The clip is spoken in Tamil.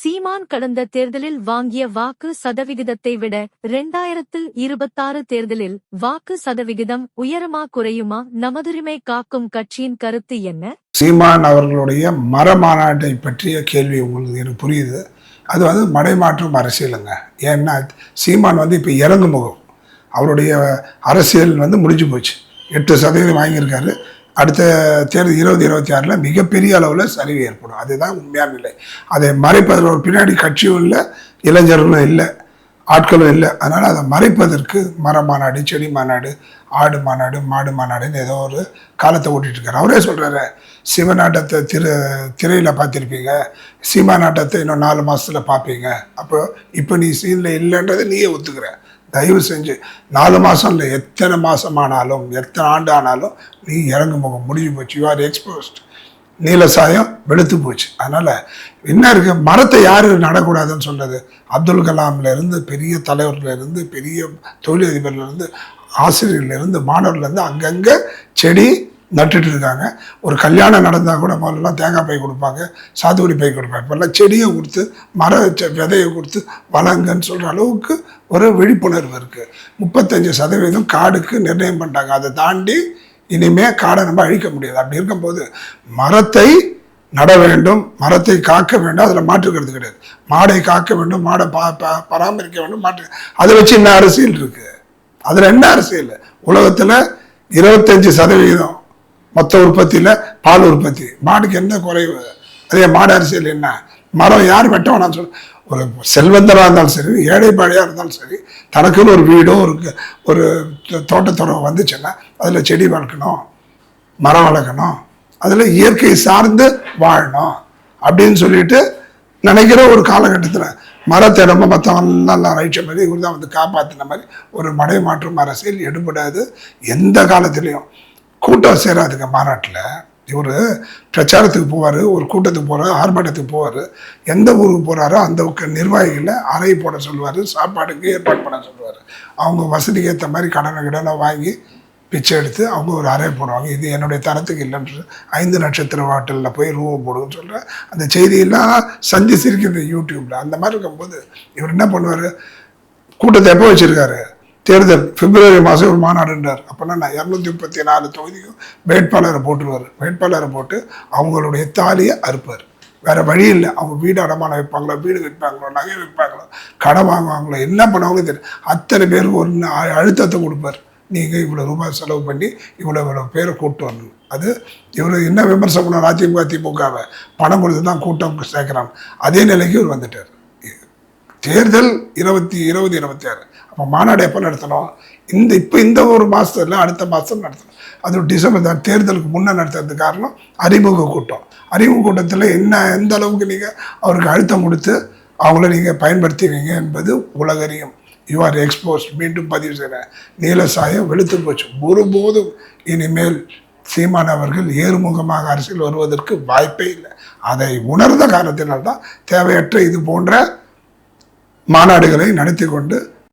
சீமான் கடந்த தேர்தலில் வாங்கிய வாக்கு சதவிகிதத்தை விட இரண்டாயிரத்து இருபத்தாறு தேர்தலில் வாக்கு சதவிகிதம் உயருமா குறையுமா? நமதுரிமை காக்கும் கட்சியின் கருத்து என்ன? சீமான் அவர்களுடைய மரமாநாட்டை பற்றிய கேள்வி உங்களுக்கு எனக்கு புரியுது. அது வந்து மடைமாற்றும் அரசியலுங்க. ஏன்னா சீமான் வந்து இப்போ இறங்கு முகம். அவருடைய அரசியல் வந்து முடிஞ்சு போச்சு. எட்டு சதவீதம் வாங்கியிருக்காரு. அடுத்த தேர்தல் இருபது இருபத்தி ஆறில் மிகப்பெரிய அளவில் சரிவு ஏற்படும். அதுதான் உண்மையான நிலை. அதை மறைப்பதில் ஒரு பின்னாடி கட்சியும் இல்லை இளைஞர்களும் இல்லை ஆட்களும் இல்லை. அதனால் அதை மறைப்பதற்கு மர மாநாடு செடி மாநாடு ஆடு மாநாடு மாடு மாநாடுன்னு ஏதோ ஒரு காலத்தை ஓட்டிகிட்டு இருக்காரு. அவரே சொல்கிறாரு சிவநாட்டத்தை திரு திரையில் பார்த்துருப்பீங்க. சீமா நாட்டத்தை இன்னும் நாலு மாதத்தில் பார்ப்பீங்க. அப்போ இப்போ நீ சீனில் இல்லைன்றதை நீயே ஒத்துக்கிற. தயவு செஞ்சு நாலு மாதம் இல்லை எத்தனை மாதம் ஆனாலும் எத்தனை ஆண்டு ஆனாலும் நீ இறங்கு முகம் முடிஞ்சு போச்சு. யூ ஆர் எக்ஸ்போஸ்ட் நீல சாயம் வெளுத்து போச்சு. அதனால் என்ன இருக்கு? மரத்தை யார் நடக்கூடாதுன்னு சொன்னது? அப்துல் கலாம்லேருந்து பெரிய தலைவர்லேருந்து பெரிய தொழிலதிபர்லேருந்து ஆசிரியர்லேருந்து மாணவர்லேருந்து அங்கங்கே செடி நட்டுட்டு இருக்காங்க ஒரு கல்யாணம் நடந்தால் கூட முதல்லாம் தேங்காய் பை கொடுப்பாங்க சாத்துக்குடி பை கொடுப்பாங்க. இப்போல்லாம் செடியை கொடுத்து மர விதையை கொடுத்து வளங்கன்னு சொல்கிற அளவுக்கு ஒரு விழிப்புணர்வு இருக்குது முப்பத்தஞ்சு சதவீதம் காடுக்கு நிர்ணயம் பண்ணிட்டாங்க. அதை தாண்டி இனிமேல் காடை நம்ம அழிக்க முடியாது. அப்படி இருக்கும்போது மரத்தை நட வேண்டும் மரத்தை காக்க வேண்டும் அதில் மாற்றுக்கிறது கிடையாது. மாடை காக்க வேண்டும் மாடை பா பராமரிக்க வேண்டும் மாற்று அதை வச்சு என்ன அரசியல் இருக்குது அதில் என்ன அரசியல்? உலகத்தில் இருபத்தஞ்சி சதவீதம் மொத்த உற்பத்தியில் பால் உற்பத்தி. மாடுக்கு என்ன குறைவு அதே மாடு அரசியல் என்ன? மரம் யார் வெட்ட வேணாம்னு சொல்லு ஒரு செல்வந்தராக இருந்தாலும் சரி ஏழைப்பாழையாக இருந்தாலும் சரி தனக்குன்னு ஒரு வீடோ ஒரு ஒரு தோ- தோட்டத்துறவு வந்துச்சுன்னா அதில் செடி வளர்க்கணும் மரம் வளர்க்கணும் அதில் இயற்கை சார்ந்து வாழணும் அப்படின்னு சொல்லிட்டு நினைக்கிற ஒரு காலகட்டத்தில் மரத்தை ரொம்ப மற்றவங்களாம் ரைட்ச மாதிரி இவர் தான் வந்து காப்பாற்றின மாதிரி ஒரு மடை மாற்றும் அரசியல் எடுபடாது எந்த காலத்துலேயும். கூட்டம் சேராதுங்க மாநாட்டில். இவர் பிரச்சாரத்துக்கு போவார் ஒரு கூட்டத்துக்கு போகிறார் ஆர்ப்பாட்டத்துக்கு போவார். எந்த ஊருக்கு போகிறாரோ அந்த க- நிர்வாகிகளை அறை போட சொல்லுவார் சாப்பாடுக்கு ஏற்பாடு பண்ண சொல்லுவார். அவங்க வசதிக்கு ஏற்ற மாதிரி கடனை கடனை வாங்கி பிச்சை எடுத்து அவங்க ஒரு அறை போடுவாங்க. இது என்னுடைய தரத்துக்கு இல்லைன்ற ஐந்து நட்சத்திர ஹோட்டலில் போய் ரூம் போடுன்னு சொல்கிறேன் அந்த செய்தியெல்லாம் சந்தி சிரிக்கிறது யூடியூப்பில் அந்த மாதிரி இருக்கும்போது இவர் என்ன பண்ணுவார்? கூட்டத்தை எப்போ வச்சுருக்காரு? தேர்தல் பிப்ரவரி மாதம் ஒரு மாநாடுன்றார் அப்போனா நான் இரநூத்தி முப்பத்தி நாலு தொகுதிக்கும் வேட்பாளரை போட்டுருவார். வேட்பாளரை போட்டு அவங்களுடைய தாலியை அறுப்பார். வேற வழி இல்லை. அவங்க வீடு அடமானம் வைப்பாங்களோ வீடு விற்பாங்களோ நகை விற்பாங்களோ கடன் வாங்குவாங்களோ என்ன பண்ணுவாங்களோ தெரியும். அத்தனை பேருக்கு ஒரு அழுத்தத்தை கொடுப்பார். நீங்கள் இவ்வளோ ரூபாய் செலவு பண்ணி இவ்வளோ இவ்வளோ பேரை கூட்டு வரணும். அது இவர் என்ன விமர்சனம் பண்ணார்? அதிமுக திமுகவை பணம் கொடுத்து தான் கூட்டம் சேர்க்குறாங்க. அதே நிலைக்கு இவர் வந்துட்டார். தேர்தல் இருபத்தி இருபது இருபத்தி ஆறு. அப்போ மாநாடு எப்போ நடத்தணும்? இந்த இப்போ இந்த ஒரு மாதத்துல அடுத்த மாதம் நடத்தணும். அது டிசம்பர் தான் தேர்தலுக்கு முன்னே நடத்துறது காரணம் அறிமுக கூட்டம். அறிமுக கூட்டத்தில் என்ன எந்த அளவுக்கு நீங்கள் அவருக்கு அழுத்தம் கொடுத்து அவங்கள நீங்கள் பயன்படுத்துவீங்க என்பது உலகறியும் யூ ஆர் எக்ஸ்போஸ் மீண்டும் பதிவு செய்கிறேன் நீலசாயம் வெளுத்து போச்சு. ஒருபோதும் இனிமேல் சீமான் அவர்கள் ஏறுமுகமாக அரசியல் வருவதற்கு வாய்ப்பே இல்லை. அதை உணர்ந்த காரணத்தினால்தான் தேவையற்ற இது போன்ற மாநாடுகளை நடத்தி கொண்டு